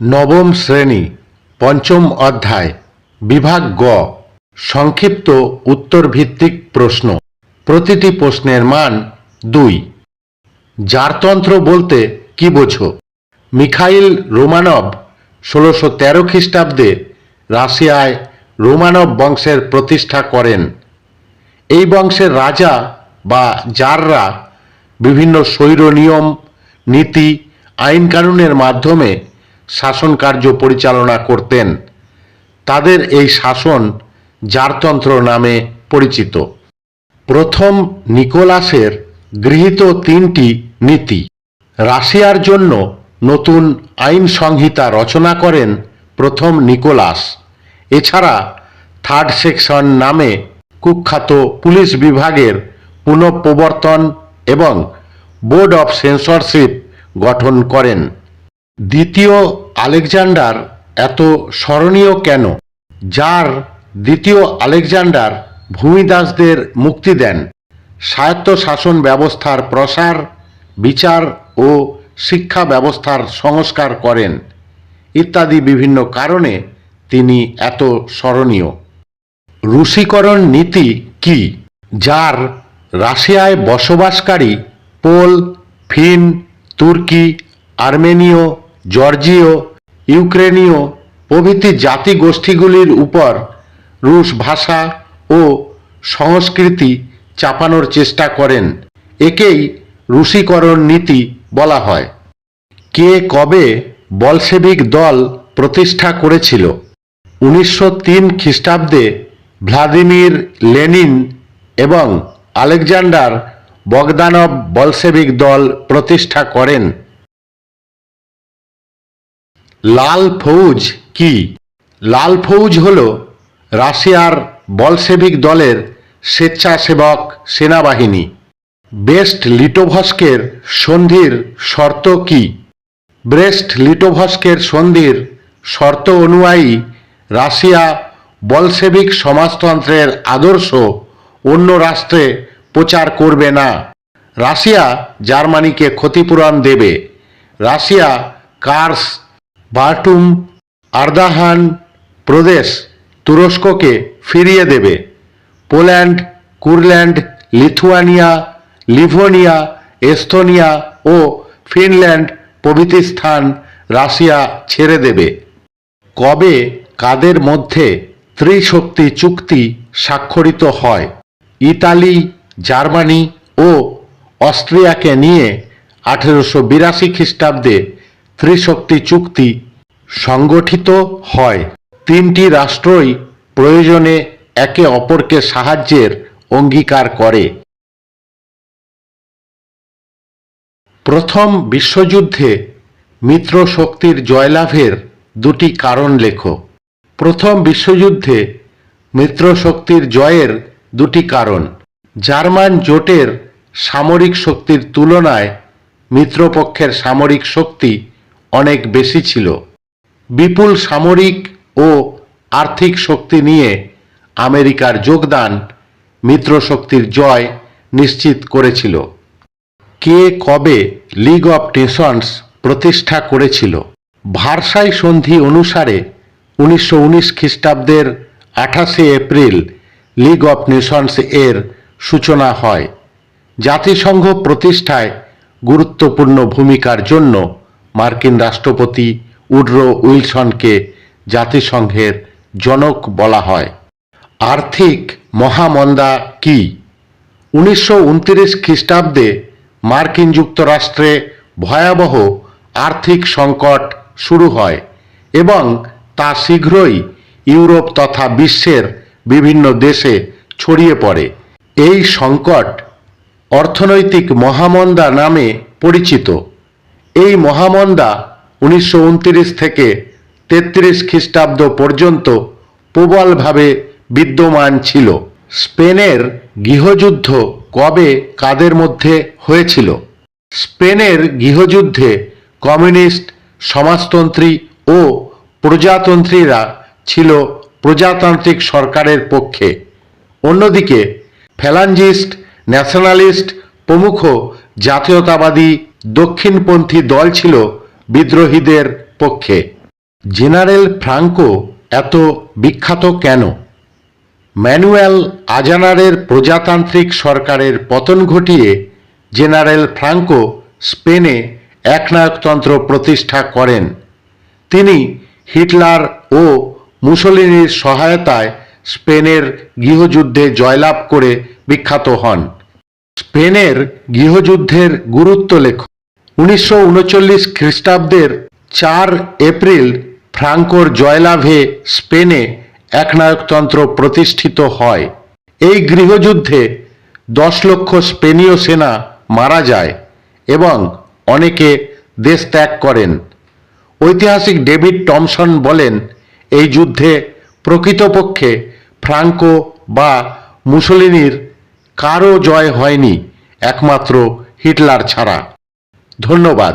নবম শ্রেণি, পঞ্চম অধ্যায়, বিভাগ গ, সংক্ষিপ্ত উত্তরভিত্তিক প্রশ্ন। প্রতিটি প্রশ্নের মান দুই। জারতন্ত্র বলতে কি বোঝো? মিখাইল রোমানব ষোলোশো তেরো খ্রিস্টাব্দে রাশিয়ায় রোমানব বংশের প্রতিষ্ঠা করেন। এই বংশের রাজা বা জাররা বিভিন্ন স্বৈর নিয়ম নীতি আইন কানুনের মাধ্যমে শাসন কার্য পরিচালনা করতেন। তাদের এই শাসন জারতন্ত্র নামে পরিচিত। প্রথম নিকোলাসের গৃহীত তিনটি নীতি। রাশিয়ার জন্য নতুন আইন সংহিতা রচনা করেন প্রথম নিকোলাস। এছাড়া থার্ড সেকশন নামে কুখ্যাত পুলিশ বিভাগের পুনঃপ্রবর্তন এবং বোর্ড অফ সেন্সরশিপ গঠন করেন। দ্বিতীয় আলেকজান্ডার এত স্মরণীয় কেন? যার দ্বিতীয় আলেকজান্ডার ভূমিদাসদের মুক্তি দেন। স্বায়ত্তশাসন ব্যবস্থার প্রসার, বিচার ও শিক্ষা ব্যবস্থার সংস্কার করেন। ইত্যাদি বিভিন্ন কারণে তিনি এত স্মরণীয়। রুশীকরণ নীতি কি? যার রাশিয়ায় বসবাসকারী পোল, ফিন, তুর্কি, আর্মেনীয় জর্জিয়, ইউক্রেনীয় প্রভৃতি জাতিগোষ্ঠীগুলির উপর রুশ ভাষা ও সংস্কৃতি চাপানোর চেষ্টা করেন। একেই রুশীকরণ নীতি বলা হয়। কে কবে বলশেবিক দল প্রতিষ্ঠা করেছিল? উনিশশো তিন খ্রিস্টাব্দে ভ্লাদিমির লেনিন এবং আলেকজান্ডার বগদানব বলশেবিক দল প্রতিষ্ঠা করেন। লাল ফৌজ কি? লাল ফৌজ হল রাশিয়ার বলশেবিক দলের স্বেচ্ছাসেবক সেনাবাহিনী। বেস্ট লিটোভস্কের সন্ধির শর্ত কি? ব্রেস্ট লিটোভস্কের সন্ধির শর্ত অনুযায়ী রাশিয়া বলশেবিক সমাজতন্ত্রের আদর্শ অন্য রাষ্ট্রে প্রচার করবে না। রাশিয়া জার্মানিকে ক্ষতিপূরণ দেবে। রাশিয়া কার্স বার্টুম, আর্দাহান প্রদেশ তুরস্ককে ফিরিয়ে দেবে। Poland, Courland, Lithuania, Livonia, Estonia ও ফিনল্যান্ড প্রভৃতি স্থান রাশিয়া ছেড়ে দেবে। কবে কাদের মধ্যে ত্রিশক্তি চুক্তি স্বাক্ষরিত হয়? ইতালি, জার্মানি ও অস্ট্রিয়াকে নিয়ে আঠেরোশো বিরাশি খ্রিস্টাব্দে ত্রিশক্তি চুক্তি সংগঠিত হয়। তিনটি রাষ্ট্রই প্রয়োজনে একে অপরকে সাহায্যের অঙ্গীকার করে। প্রথম বিশ্বযুদ্ধে মিত্র শক্তির জয়লাভের দুটি কারণ লেখ। প্রথম বিশ্বযুদ্ধে মিত্র শক্তির জয়ের দুটি কারণ। জার্মান জোটের সামরিক শক্তির তুলনায় মিত্রপক্ষের সামরিক শক্তি অনেক বেশি ছিল। বিপুল সামরিক ও আর্থিক শক্তি নিয়ে আমেরিকার যোগদান মিত্রশক্তির জয় নিশ্চিত করেছিল। কে কবে লিগ অফ নেশনস প্রতিষ্ঠা করেছিল? ভারসাই সন্ধি অনুসারে উনিশশো উনিশ খ্রিস্টাব্দের আঠাশে এপ্রিল লিগ অফ নেশনস এর সূচনা হয়। জাতিসংঘ প্রতিষ্ঠায় গুরুত্বপূর্ণ ভূমিকার জন্য মার্কিন রাষ্ট্রপতি উড্রো উইলসনকে জাতিসংঘের জনক বলা হয়। আর্থিক মহামন্দা কি? উনিশশো উনত্রিশ খ্রিস্টাব্দে মার্কিন যুক্তরাষ্ট্রে ভয়াবহ আর্থিক সংকট শুরু হয় এবং তা শীঘ্রই ইউরোপ তথা বিশ্বের বিভিন্ন দেশে ছড়িয়ে পড়ে। এই সংকট অর্থনৈতিক মহামন্দা নামে পরিচিত। এই মহামন্দা উনিশশো উনত্রিশ থেকে তেত্রিশ খ্রিস্টাব্দ পর্যন্ত প্রবলভাবে বিদ্যমান ছিল। স্পেনের গৃহযুদ্ধ কবে কাদের মধ্যে হয়েছিল? স্পেনের গৃহযুদ্ধে কমিউনিস্ট, সমাজতন্ত্রী ও প্রজাতন্ত্রীরা ছিল প্রজাতান্ত্রিক সরকারের পক্ষে। অন্যদিকে ফ্যালাঞ্জিস্ট ন্যাশনালিস্ট প্রমুখ জাতীয়তাবাদী দক্ষিণপন্থী দল ছিল বিদ্রোহীদের পক্ষে। জেনারেল ফ্রাঙ্কো এত বিখ্যাত কেন? ম্যানুয়াল আজানারের প্রজাতান্ত্রিক সরকারের পতন ঘটিয়ে জেনারেল ফ্রাঙ্কো স্পেনে একনায়কতন্ত্র প্রতিষ্ঠা করেন। তিনি হিটলার ও মুসোলিনির সহায়তায় স্পেনের গৃহযুদ্ধে জয়লাভ করে বিখ্যাত হন। স্পেনের গৃহযুদ্ধের গুরুত্ব লেখ উনিশশো উনচল্লিশ খ্রিস্টাব্দের চার এপ্রিল ফ্রাঙ্কোর জয়লাভে স্পেনে একনায়কতন্ত্র প্রতিষ্ঠিত হয়। এই গৃহযুদ্ধে দশ লক্ষ স্পেনীয় সেনা মারা যায় এবং অনেকে দেশ ত্যাগ করেন। ঐতিহাসিক ডেভিড টমসন বলেন, এই যুদ্ধে প্রকৃতপক্ষে ফ্রাঙ্কো বা মুসোলিনির কারও জয় হয়নি, একমাত্র হিটলার ছাড়া। ধন্যবাদ।